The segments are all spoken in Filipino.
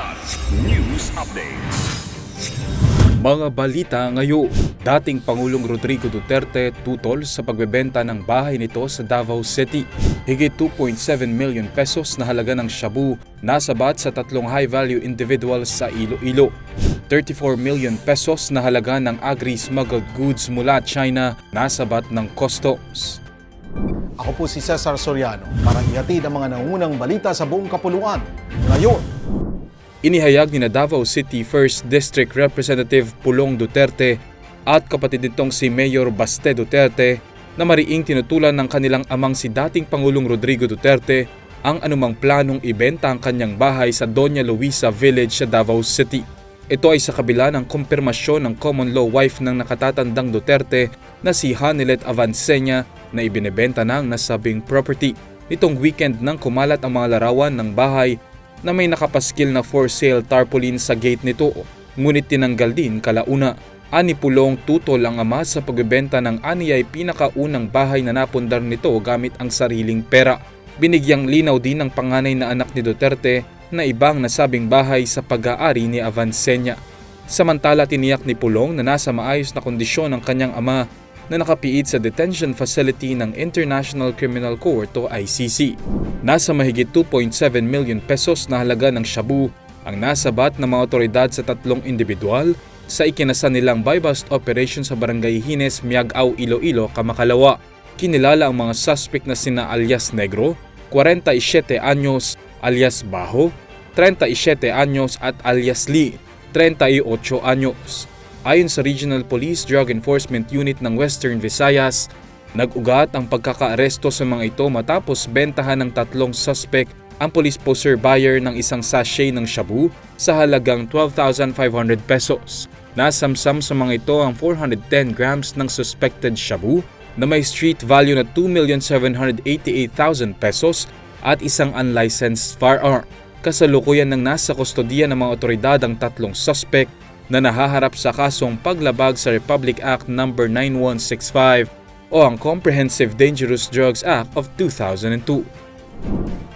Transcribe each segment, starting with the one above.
Kilat News Updates. Mga balita ngayon, dating Pangulong Rodrigo Duterte tutol sa pagbebenta ng bahay nito sa Davao City. Higit 2.7 million pesos na halaga ng shabu nasabat sa tatlong high-value individuals sa Iloilo. 34 million pesos na halaga ng agri-smuggled goods mula China nasabat ng customs. Ako po si Cesar Soriano para ihatid ang mga nangunang balita sa buong kapuluan. Ngayon, Inihayag ni na Davao City 1st District Representative Pulong Duterte at kapatid nitong si Mayor Baste Duterte na mariing tinutulan ng kanilang amang si dating Pangulong Rodrigo Duterte ang anumang planong ibenta ang kanyang bahay sa Doña Luisa Village sa Davao City. Ito ay sa kabila ng kumpirmasyon ng common law wife ng nakatatandang Duterte na si Hanilet Avancenia na ibinebenta na nasabing property. Nitong weekend nang kumalat ang mga larawan ng bahay na may nakapaskil na for sale tarpaulin sa gate nito. Ngunit tinanggal din kalauna. Ani Pulong tutol ang ama sa pagbebenta ng ani ay pinakaunang bahay na napundar nito gamit ang sariling pera. Binigyang linaw din ng panganay na anak ni Duterte na ibang nasabing bahay sa pag-aari ni Avancenia. Samantala tiniyak ni Pulong na nasa maayos na kondisyon ang kanyang ama na nakapiit sa detention facility ng International Criminal Court o ICC. Nasa mahigit 2.7 million pesos na halaga ng shabu ang nasabat ng mga otoridad sa tatlong individual sa ikinasa nilang buy-bust operation sa Barangay Hines, Miagaw, Iloilo, Kamakalawa. Kinilala ang mga suspect na sina alias Negro, 47 anyos alias Baho, 37 anyos at alias Lee, 38 anyos. Ayon sa Regional Police Drug Enforcement Unit ng Western Visayas, nag-ugat ang pagkakaaresto sa mga ito matapos bentahan ng tatlong suspect ang police poster buyer ng isang sachet ng shabu sa halagang 12,500 pesos. Nasamsam sa mga ito ang 410 grams ng suspected shabu na may street value na 2,788,000 pesos at isang unlicensed firearm. Kasalukuyan ng nasa kustodiya ng mga otoridad ang tatlong suspect na nahaharap sa kasong paglabag sa Republic Act No. 9165 o ang Comprehensive Dangerous Drugs Act of 2002.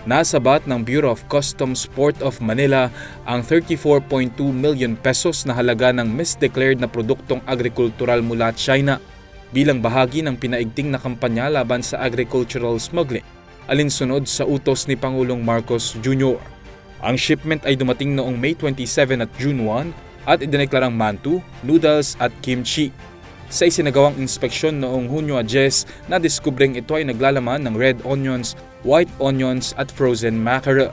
Nasabat ng Bureau of Customs Port of Manila ang 34.2 million pesos na halaga ng misdeclared na produktong agrikultural mula China bilang bahagi ng pinaigting na kampanya laban sa agricultural smuggling alinsunod sa utos ni Pangulong Marcos Jr. Ang shipment ay dumating noong May 27 at June 1 at idineklarang mantu, noodles at kimchi. Sa isinagawang inspeksyon noong Hunyo 10, nadiskubreng ito ay naglalaman ng red onions, white onions at frozen mackerel.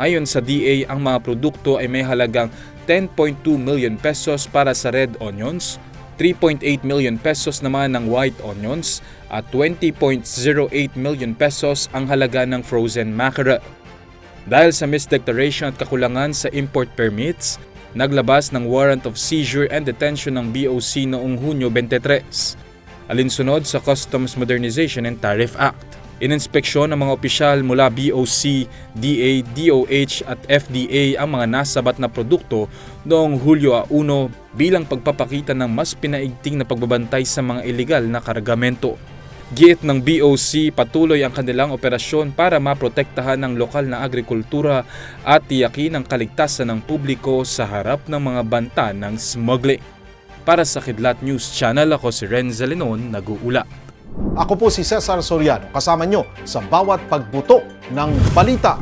Ayon sa DA, ang mga produkto ay may halagang 10.2 million pesos para sa red onions, 3.8 million pesos naman ng white onions at 20.08 million pesos ang halaga ng frozen mackerel. Dahil sa misdeclaration at kakulangan sa import permits, naglabas ng warrant of seizure and detention ng BOC noong Hunyo 23, alinsunod sa Customs Modernization and Tariff Act. Ininspeksyon ng mga opisyal mula BOC, DA, DOH at FDA ang mga nasabat na produkto noong Hulyo 1 bilang pagpapakita ng mas pinaigting na pagbabantay sa mga ilegal na kargamento. Giit ng BOC patuloy ang kanilang operasyon para maprotektahan ang lokal na agrikultura at tiyakin ang kaligtasan ng publiko sa harap ng mga banta ng smuggling. Para sa Kidlat News Channel, ako si Renza Lenon, nag-uula. ako po si Cesar Soriano kasama nyo sa bawat pagbuto ng balita.